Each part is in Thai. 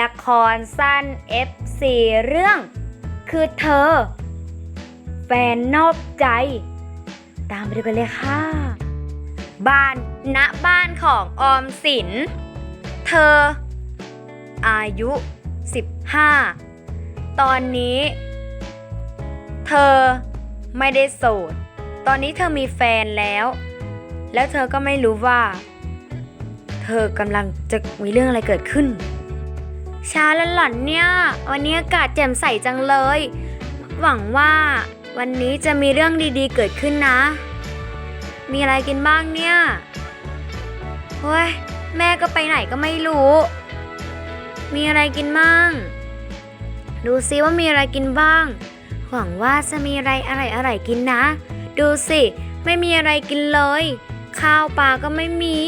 ละครสั้น F4 เรื่อง คือเธอ แฟนนอกใจ ตามไปดูกันเลยค่ะ บ้านณบ้านของออมสิน เธอ อายุ 15 ตอนนี้ เธอไม่ได้โสด ตอนนี้เธอมีแฟนแล้ว แล้วเธอก็ไม่รู้ว่า เธอกำลังจะมีเรื่องอะไรเกิดขึ้น เช้าแล้วหล่อนเนี่ย วันนี้อากาศแจ่มใสจังเลย หวังว่าวันนี้จะมีเรื่องดีๆเกิดขึ้นนะ มีอะไรกินบ้างเนี่ยเฮ้ยแม่ก็ไปไหนก็ไม่รู้ มีอะไรกินบ้าง ดูซิว่ามีอะไรกินบ้าง หวังว่าจะมีอะไรอร่อยๆกินนะ ดูสิ ไม่มีอะไรกินเลย ข้าวปลาก็ไม่มี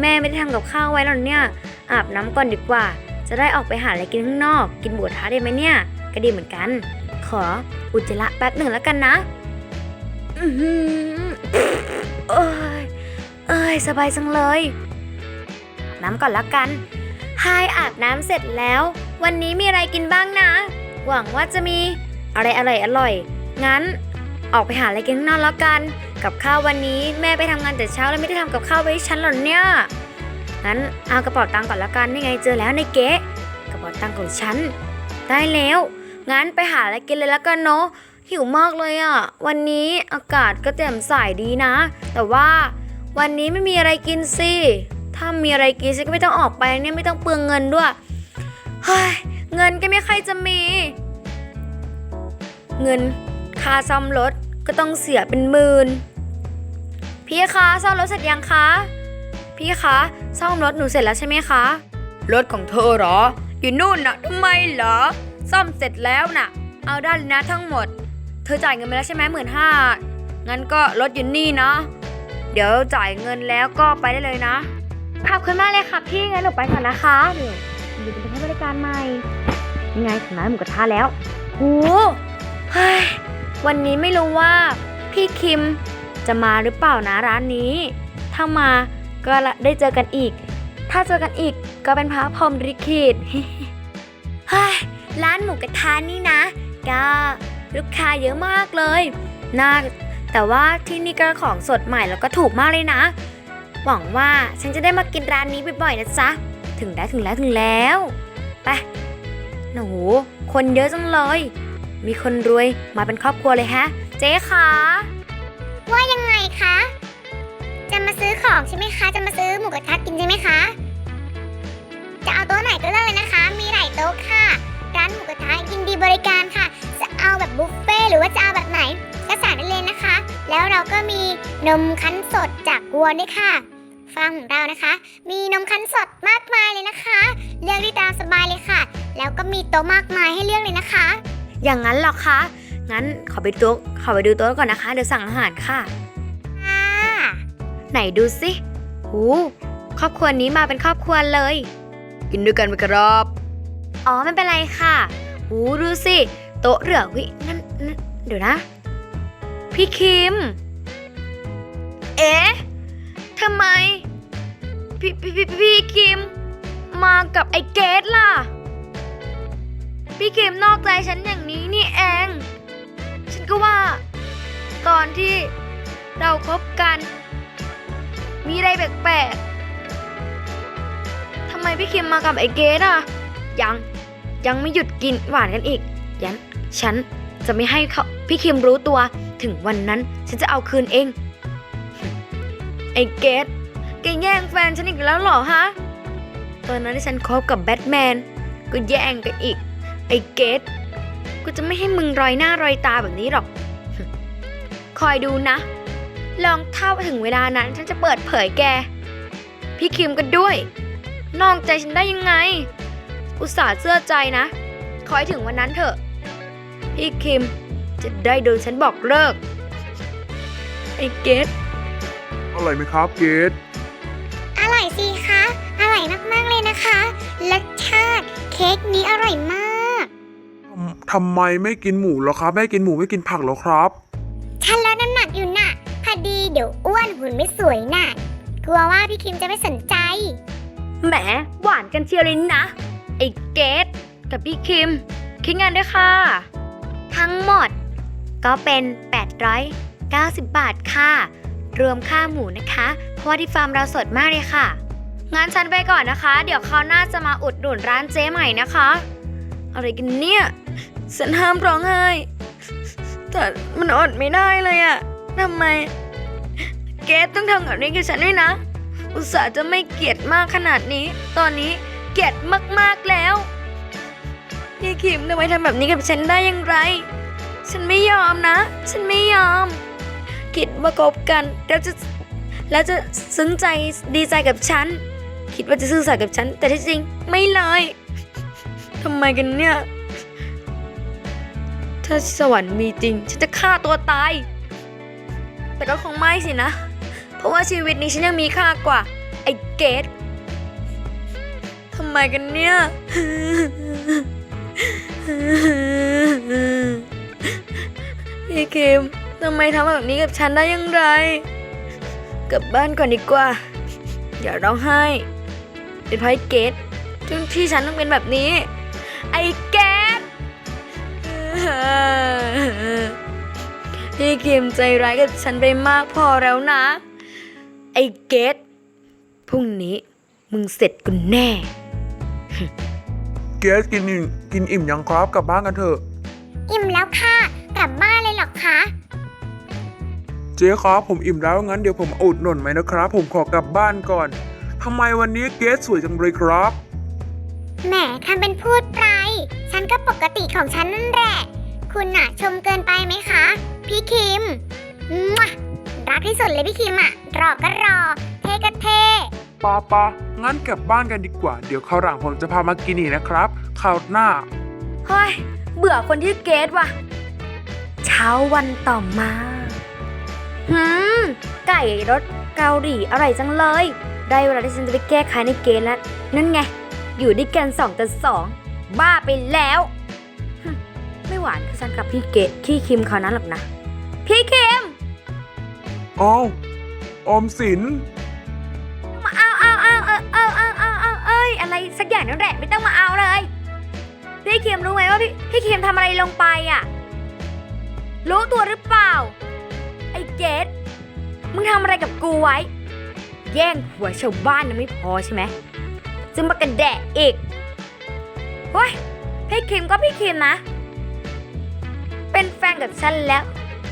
แม่ไม่ได้ทำกับข้าวไว้หรอกเนี่ย อาบน้ำก่อนดีกว่า จะได้ออกไปหาอะไรกินข้างนอก กินหมูกระทะได้ไหมเนี่ย ก็ดีเหมือนกัน ขออุจจาระแป๊บหนึ่งแล้วกันนะอืออเอ้ยเอ้ยสบายจังเลยอาบน้ำก่อนละกันไฮอาบน้ำเสร็จแล้ว วันนี้มีอะไรกินบ้างนะ หวังว่าจะมีอะไรอร่อยอร่อยๆงั้นออกไปหาอะไรกินข้างนอกแล้วกัน กับข้าววันนี้แม่ไปทำงานแต่เช้าแล้วไม่ได้ทำกับข้าวไว้ให้ฉันหรอเนี่ย งั้นเอากระเป๋าตังค์ก่อนละกันนี่ไงเจอแล้วในเก๊ะกระเป๋าตังค์ของฉัน ได้แล้ว งั้นไปหาอะไรกินเลยละกันเนาะหิวมากเลยอะ่ะ วันนี้อากาศก็แจ่มใสดีนะ แต่ว่าวันนี้ไม่มีอะไรกินสิ ถ้ามีอะไรกินฉันก็ไม่ต้องออกไปเนี่ยไม่ต้องเปลืองเงินด้วย เฮ้ย เงินก็ไม่ใค่อยจะมี เงินค่าซ่อมรถก็ต้องเสียเป็นหมื่นพี่คะซ่อมรถเสร็จยังคะ พี่คะซ่อมรถหนูเสร็จแล้วใช่ไหมคะ รถของเธอเหรอ อยู่นู่นนะทำไมเหรอ ซ่อมเสร็จแล้วน่ะ เอาได้เลยนะทั้งหมด เธอจ่ายเงินไปแล้วใช่ไหมหมื่นห้างั้นก็รถอยู่นี่เนาะเดี๋ยวจ่ายเงินแล้วก็ไปได้เลยนะ ขอบคุณมากเลยค่ะพี่งั้นหนูไปก่อนนะคะเดี๋ยวเดี๋ยวจะไปให้บริการใหม่ยังไงถึงร้านหมูกระทะแล้วโหเฮ้ยวันนี้ไม่รู้ว่าพี่คิมจะมาหรือเปล่านะร้านนี้ ถ้ามา ก็ได้เจอกันอีก ถ้าเจอกันอีกก็เป็นพระพรหมลิขิตเฮ้ยร้านหมูกระทะนี่นะ ก็ลูกค้าเยอะมากเลยน่าแต่ว่าที่นี่ก็ของสดใหม่แล้วก็ถูกมากเลยนะ หวังว่าฉันจะได้มากินร้านนี้บ่อยๆนะจ๊ะ ถึงแล้วถึงแล้วถึงแล้วไปโอ้โหคนเยอะจังเลย มีคนรวยมาเป็นครอบครัวเลยฮะ เจ๊คะว่ายังไงคะจะ นมคั้นสดจากวัวด้วยค่ะฟังของเรานะคะ มีนมคั้นสดมากมายเลยนะคะ เลือกได้ตามสบายเลยค่ะ แล้วก็มีโต๊ะมากมายให้เลือกเลยนะคะ อย่างนั้นเหรอคะ งั้นขอไปโต๊ะขอไปดูโต๊ะก่อนนะคะ เดี๋ยวสั่งอาหารค่ะค่ะไหนดูสิหูครอบครัวนี้มาเป็นครอบครัวเลย กินด้วยกันไหมครับอ๋อไม่เป็นไรค่ะหูดูสิ โต๊ะเหลืองวินั่นนั่นเดี๋ยวนะ พี่คิม เอ๊ะทำไม พี่พี่พี่พี่คิม มากับไอ้เกดล่ะ พี่คิมนอกใจฉันอย่างนี้นี่เอง ฉันก็ว่า ตอนที่เราคบกัน มีอะไรแปลกๆทำไมพี่คิมมากับไอ้เกดอะ ยังยังไม่หยุดกินหวานกันอีก ยัน ฉันจะไม่ให้เขาพี่คิมรู้ตัว ถึงวันนั้นฉันจะเอาคืนเอง ไอ้เกดแกแย่งแฟนฉันอีกแล้วเหรอฮะ ตอนนั้นที่ฉันคบกับแบทแมน ก็แย่งกันอีก ไอ้เกดกูจะไม่ให้มึงรอยหน้ารอยตาแบบนี้หรอก คอยดูนะ ลองถ้าถึงเวลานั้น ฉันจะเปิดเผยแก พี่คิมก็ด้วย นอกใจฉันได้ยังไง อุตส่าห์เชื่อใจนะ คอยถึงวันนั้นเถอะ พี่คิมจะได้โดนฉันบอกเลิก ไอ้เกด อร่อยไหมครับเกดอร่อยสิคะ อร่อยมากๆเลยนะคะ รสชาติ เค้กนี้อร่อยมาก ทำทำไมไม่กินหมูเหรอครับ ไม่กินหมูไม่กินผักเหรอครับ ฉันลดน้ำหนักอยู่น่ะ พอดีเดี๋ยวอ้วนหุ่นไม่สวยน่ะ กลัวว่าพี่คิมจะไม่สนใจ แหมหวานกันเชียวเลยนะ ไอ้เกดกับพี่คิม คิดเงินด้วยค่ะ ทั้งหมด ก็เป็น 890 บาทค่ะ รวมค่าหมูนะคะ เพราะว่าที่ฟาร์มเราสดมากเลยค่ะงานฉันไปก่อนนะคะ เดี๋ยวคราวหน้าจะมาอุดหนุนร้านเจ๊ใหม่นะคะ อะไรกันเนี่ย ฉันห้ามร้องไห้ แต่มันอดไม่ได้เลยอะทำไมเกดต้องทำแบบนี้กับฉันด้วยนะ อุตส่าห์จะไม่เกลียดมากขนาดนี้ ตอนนี้เกลียดมากๆแล้ว พี่คิมทำไมทำแบบนี้กับฉันได้อย่างไร ฉันไม่ยอมนะ ฉันไม่ยอม คิดว่าคบกัน แล้วจะแล้วจะซึ้งใจดีใจกับฉัน คิดว่าจะซื่อสัตย์กับฉัน แต่ที่จริงไม่เลยทำไมกันเนี่ย ถ้าสวรรค์มีจริง ฉันจะฆ่าตัวตาย แต่ก็คงไม่สินะ เพราะว่าชีวิตนี้ฉันยังมีค่ากว่า ไอ้เกดทำไมกันเนี่ย พี่คิม ทำไมทำแบบนี้กับฉันได้อยังไงกลับบ้านก่อนดีกว่า อย่าร้องไห้ เป็นเพราะไอ้เกดที่ที่ฉันต้องเป็นแบบนี้ ไอ้เกดพี่คิมใจร้ายกับฉันไปมากพอแล้วนะ ไอ้เกดพรุ่งนี้มึงเสร็จกูแน่ เกสกินอิ่มกินอิ่มยังครับกลับบ้านกันเถอะ อิ่มแล้วค่ะ เจ๊ครับผมอิ่มแล้วงั้นเดี๋ยวผมอุดหนุนไหมนะครับ ผมขอกลับบ้านก่อนทำไมวันนี้เกสสวยจังเลยครับ แหมทำเป็นพูดไปฉันก็ปกติของฉันนั่นแหละ คุณน่ะ ชมเกินไปไหมคะ พี่คิมมั่วรักที่สุดเลยพี่คิมอะรอก็รอ เท่ก็เท่ปาปางั้นกลับบ้านกันดีกว่า เดี๋ยวคราวหลังผมจะพามากินอีกนะครับคราวหน้า เฮ้ย เบื่อคนที่อเกตว่ะ เช้าวันต่อมา หืม ไก่รสเกาหลีอร่อยจังเลย ได้เวลาที่ฉันจะไปแก้ไขในเกณฑ์แล้ว นั่นไง อยู่ด้วยกันสองต่อสองบ้าไปแล้วหึไม่หวานกับฉันกับพี่เกดขี้คิมเขานั้นหรอกนะ พี่คิมอ้าวออมสิน มาเอาเอาเอาเอาเอาเอาเอาเอาเอ้ยอะไรสักอย่างนั่นแหละไม่ต้องมาเอาเลย พี่คิมรู้ไหมว่าพี่พี่คิมทำอะไรลงไปอะ รู้ตัวหรือเปล่าไอ้เกดมึง ทำอะไรกับกูไว้ แย่งหัวชาวบ้านยังไม่พอใช่ไหมจึงมากันแดะอีกเฮ้ยพี่คิมก็พี่คิมนะ เป็นแฟนกับฉันแล้ว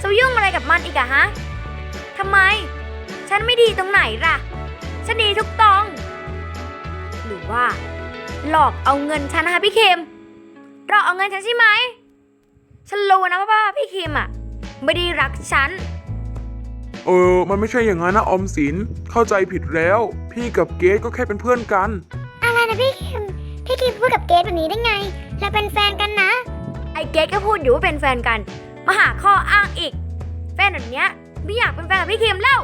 จะยุ่งอะไรกับมันอีกอะฮะทำไม ฉันไม่ดีตรงไหนล่ะ ฉันดีทุกตอง หรือว่า หลอกเอาเงินฉันนะคะพี่คิมหลอกเอาเงินฉันใช่ไหมฉันรู้นะว่าพี่คิมอะไม่ได้รักฉัน เออ มันไม่ใช่อย่างนั้นนะออมสิน เข้าใจผิดแล้ว พี่กับเกสก็แค่เป็นเพื่อนกัน อะไรนะพี่คิม พี่คิมพูดกับเกดแบบนี้ได้ไง เราเป็นแฟนกันนะ ไอ้เกดก็พูดอยู่ว่าเป็นแฟนกัน มาหาข้ออ้างอีก แฟนแบบเนี้ยไม่อยากเป็นแฟนกับพี่คิมแล้ว